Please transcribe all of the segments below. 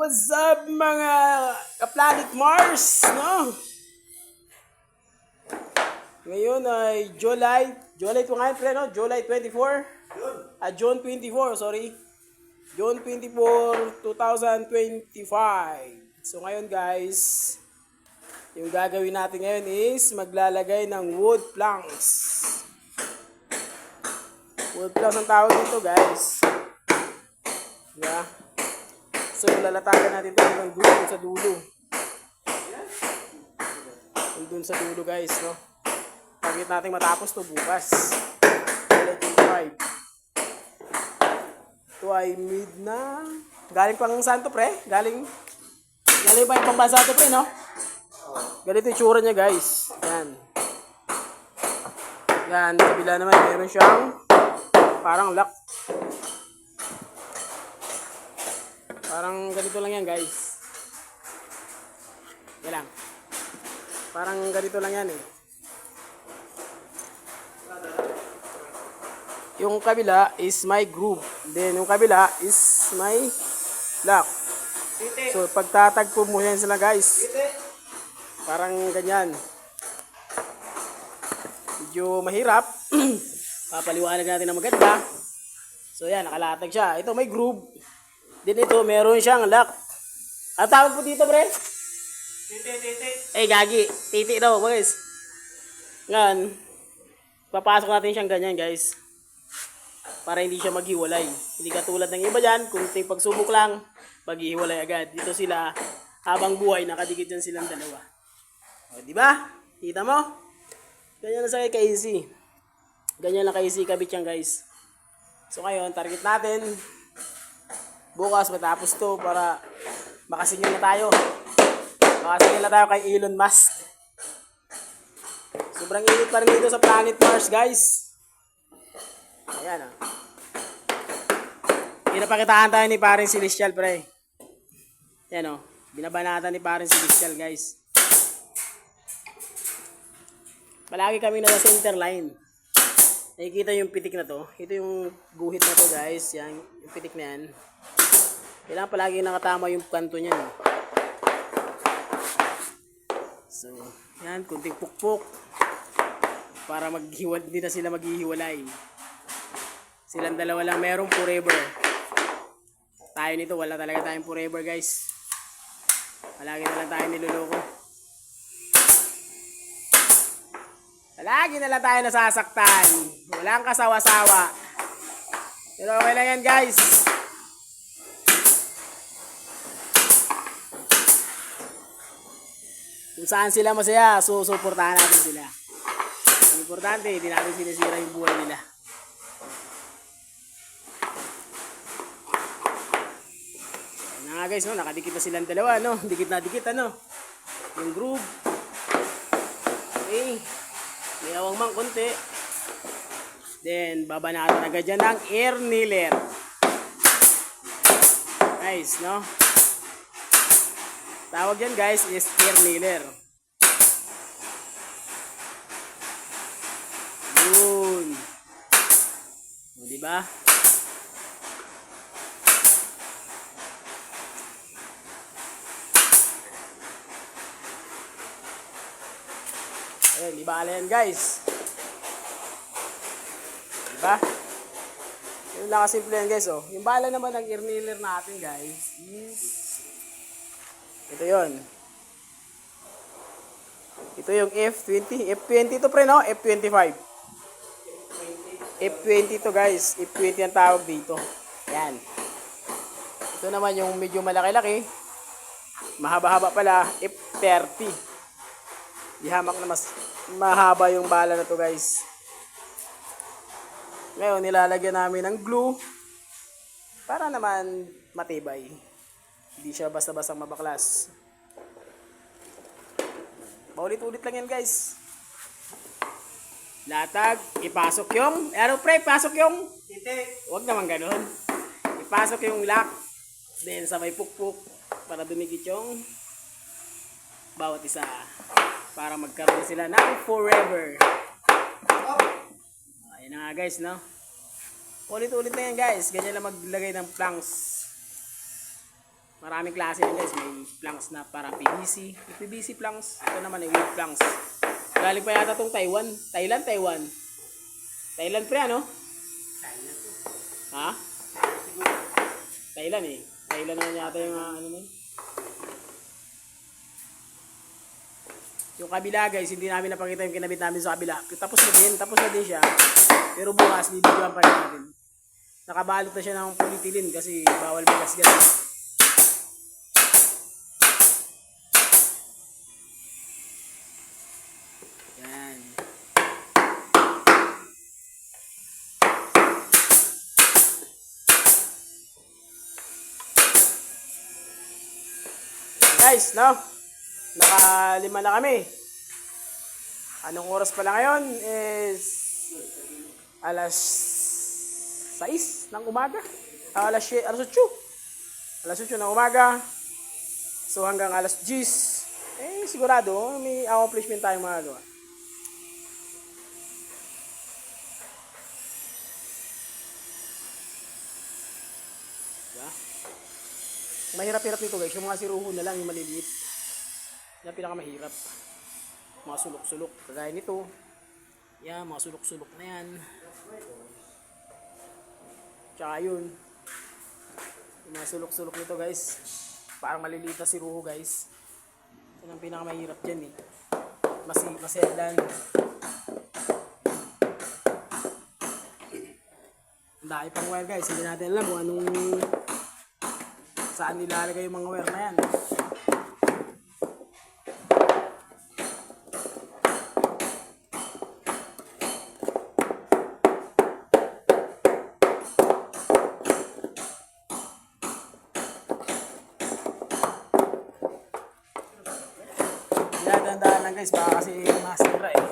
What's up mga ka-Planet Mars, no? Ngayon ay July, July ito ngayon pre, no? July 24? Ah, June 24, sorry. June 24, 2025. So ngayon guys, yung gagawin natin ngayon is maglalagay ng wood planks. Wood planks ang tawag dito guys. Yeah. So, lalatagan natin ito hanggang dulo sa dulo. Doon sa dulo guys, no? Target natin matapos to bukas. July 25. Ito ay mid na... Galing pang saan to, pre? Galing... Galing pa yung pambansa to, pre, no? Ganito yung tsura niya, guys. Yan. Yan. Kabila naman, meron siyang parang lock. Parang ganito lang yan, guys. Yan lang. Parang ganito lang yan, eh. Yung kabila is my groove. Then, yung kabila is my lock. So, pagtatagpo mo yan sila, guys. Parang ganyan. Medyo mahirap. Papaliwanag natin na maganda. So, yan, nakalatag siya. Ito, may groove. Din ito, meron siyang lock. Ang tawag po dito, pre? Titi, titi. Eh, gagi. Titi daw, guys. Ngayon, papasok natin siyang ganyan, guys. Para hindi siya maghiwalay. Hindi katulad ng iba dyan, kung ting pagsubok lang, maghihiwalay agad. Dito sila, habang buhay, nakadikit dyan silang dalawa. O, di ba? Kita mo? Ganyan na sa kay Casey. Ganyan lang kay Casey kabit yan, guys. So, ngayon, target natin, bukas matapos to para makasingil na tayo. Makasingil na tayo kay Elon Musk. Sobrang init pa rin dito sa planet Mars, guys. Ayan ah. Pinapakitaan tayo ni parin Celestial, pre. Yan oh. Binabanatan ni parin Celestial, guys. Palagi kami nasa center line. Nakikita yung pitik na to. Ito yung guhit na to, guys. Yan, yung pitik na yan. Kailangan palagi nakatama yung kanto niya. eh. So, yan, kunting pukpok. Para maghiwal, hindi na sila maghihiwalay. Silang dalawa lang merong forever. Tayo nito, wala talaga tayong forever, guys. Palagi na lang tayo niloloko. Palagi na lang tayo nasasaktan. Walang kasawa-sawa. Pero okay lang yan, guys. Kung saan sila masaya, susuportahan natin sila. Ang importante, hindi natin sinisira yung buhay nila. Ayan na nga guys, no? nakadikit na silang dalawa, no? Dikit na dikit, ano? Yung groove. Okay. May awang mang konti. Then, babanatan agad dyan ng air niller. Nice, no? Tawag yan guys is air nailer. Yun. O, diba? Ayun, di ba yan guys? Diba? Yun lang kasimple yan guys oh. Yung bala naman ng air nailer natin guys is ito yon. Ito yung F20. F20 to pre, no? F25. F20 to guys. F20 ang tawag dito. Yan. Ito naman yung medyo malaki-laki. Mahaba-haba pala. F30. Ihamak na mas mahaba yung bala na to guys. Ngayon, nilalagyan namin ng glue para naman matibay. Hindi siya basta-basta mabaklas. Paulit-ulit lang yan guys. Latag, ipasok yung, ano pre, pasok yung, Titi. huwag naman ganun. Ipasok yung lock, then sa may pukpuk, para dumikit yung bawat isa. Para magkaroon sila ng forever. Ayun na nga guys, no? Ulit-ulit na yan guys. Ganyan lang maglagay ng planks. Maraming klase yan guys. May planks na para PVC. May PVC planks. Ito naman ay wood planks. Galing pa yata tong Taiwan. Thailand, Taiwan. Thailand pre ano? Ha? Thailand eh. Thailand na yata yung ah, ano na yun. Yung kabila guys, hindi namin napakita yung kinabit namin sa kabila. Tapos na din, tapos na din siya. Pero bukas, bibigyan pa rin natin. Nakabalot na siya ng polyethylene kasi bawal bigas ganun. Yan. Guys, no? Nakalima na kami. Anong oras pala ngayon? Is alas 6 ng umaga. Ah, alas 7, alas 8. Alas 8 ng umaga. So hanggang alas 10. Eh, sigurado, may accomplishment tayong magagawa. Mahirap-hirap nito guys. Yung mga siruho na lang, yung maliliit. Yan pinakamahirap. Mga sulok-sulok. Kagaya nito. Yan, mga sulok-sulok na yan. Tsaka yun. Yung mga sulok-sulok nito guys. Parang maliliit na siruho guys. Yan ang pinakamahirap dyan eh. Mas, maselan. Ang dami pang wire guys. Hindi natin alam kung anong saan nilalagay yung mga wire na yan. Dinadandaan lang guys, baka kasi masira eh.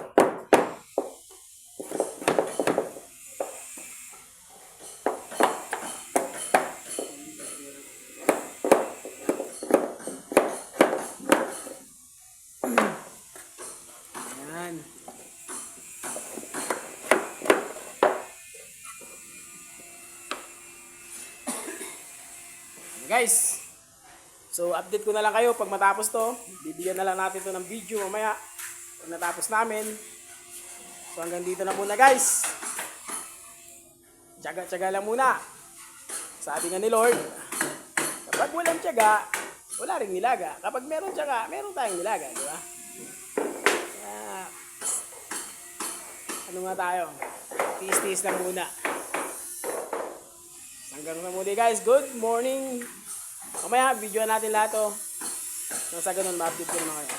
Ayan. Guys, So, update ko na lang kayo pag matapos to. Bibigyan na lang natin to ng video mamaya. Pag natapos namin. So, hanggang dito na muna guys. Tsaga-tsaga lang muna. Sabi nga ni Lord, kapag walang tsaga, wala rin nilaga. Kapag meron tsaga, meron tayong nilaga. Di ba? Ano nga tayo? Tiis-tiis lang muna. Hanggang sa muli guys. Good morning. Mamaya, video natin lahat to. Nang sa ganun, ma-update ko naman kayo.